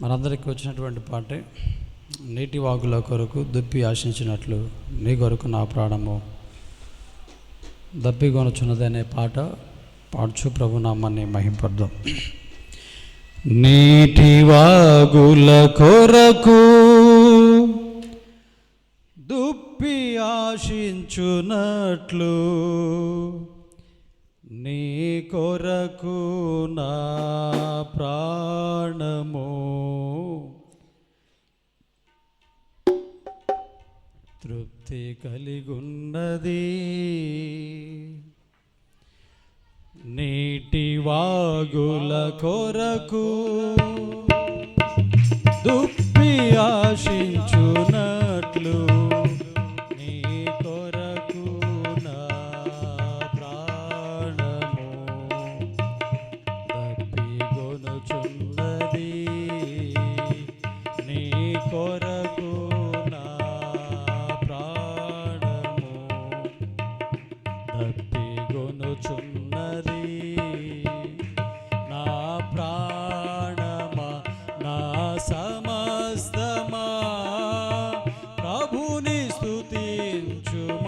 మనందరికీ వచ్చినటువంటి పాటే నీటి వాగుల కొరకు దుప్పి ఆశించినట్లు నీ కొరకు నా ప్రాణము. దప్పిగొనుచున్నదనే పాట పాడుచు ప్రభు నామాన్ని నీటి వాగుల కొరకు దుప్పి ఆశించునట్లు నీ కొరకు నా ప్రాణము. తృప్తి కలిగున్నది. నీటి వాగుల కొరకు దుఃఖ దప్పిగొనుచున్నది నా ప్రాణమా నా సమస్తమా? ప్రభుని స్తుతించుమా.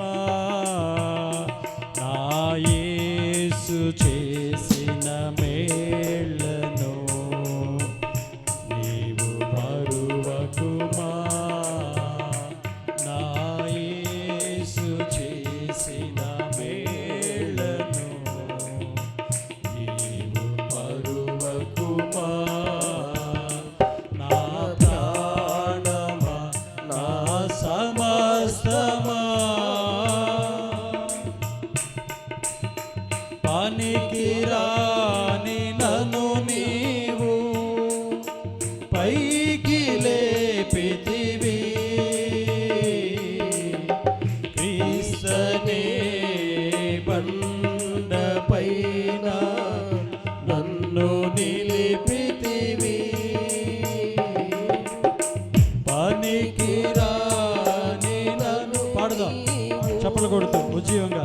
పనికి రాని నన్ను నీవు పైకి లేపితివి. క్రీస్తనే బండ పైన నన్ను నిలిపితివి. పనికి రాని నన్ను పాడదాం. చెప్పలు కొడుతూ ఉజ్జీవంగా.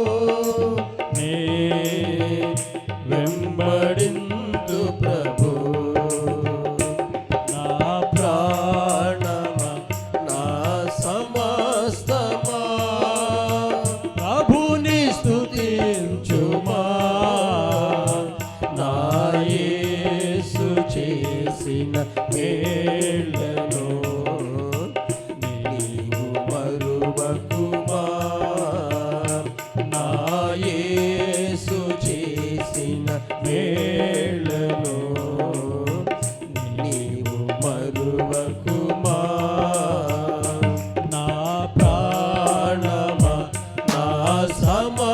చేసిన మేళ్ళను నీవు మరువకుమా నా యేసు చేసిన మేళ్ళను నీవు మరువకుమా నా ప్రాణమా నా సమస్తమా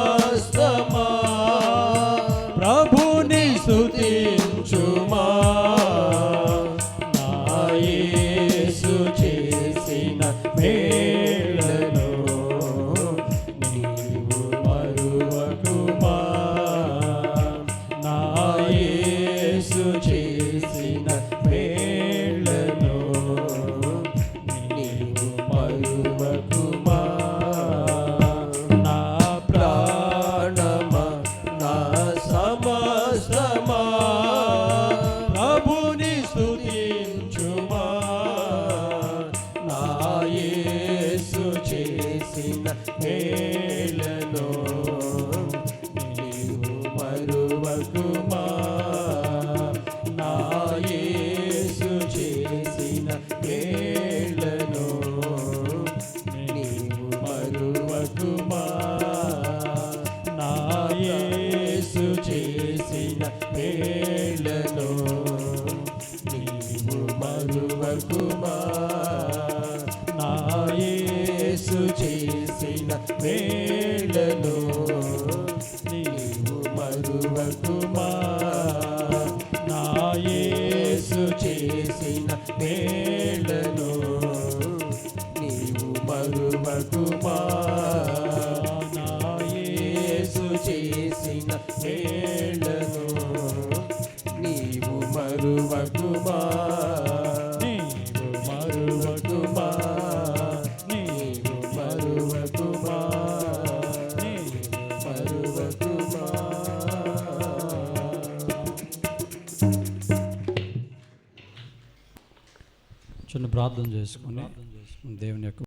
చేసిన మేళను చిన్న ప్రార్థన చేసుకుని దేవుని యొక్క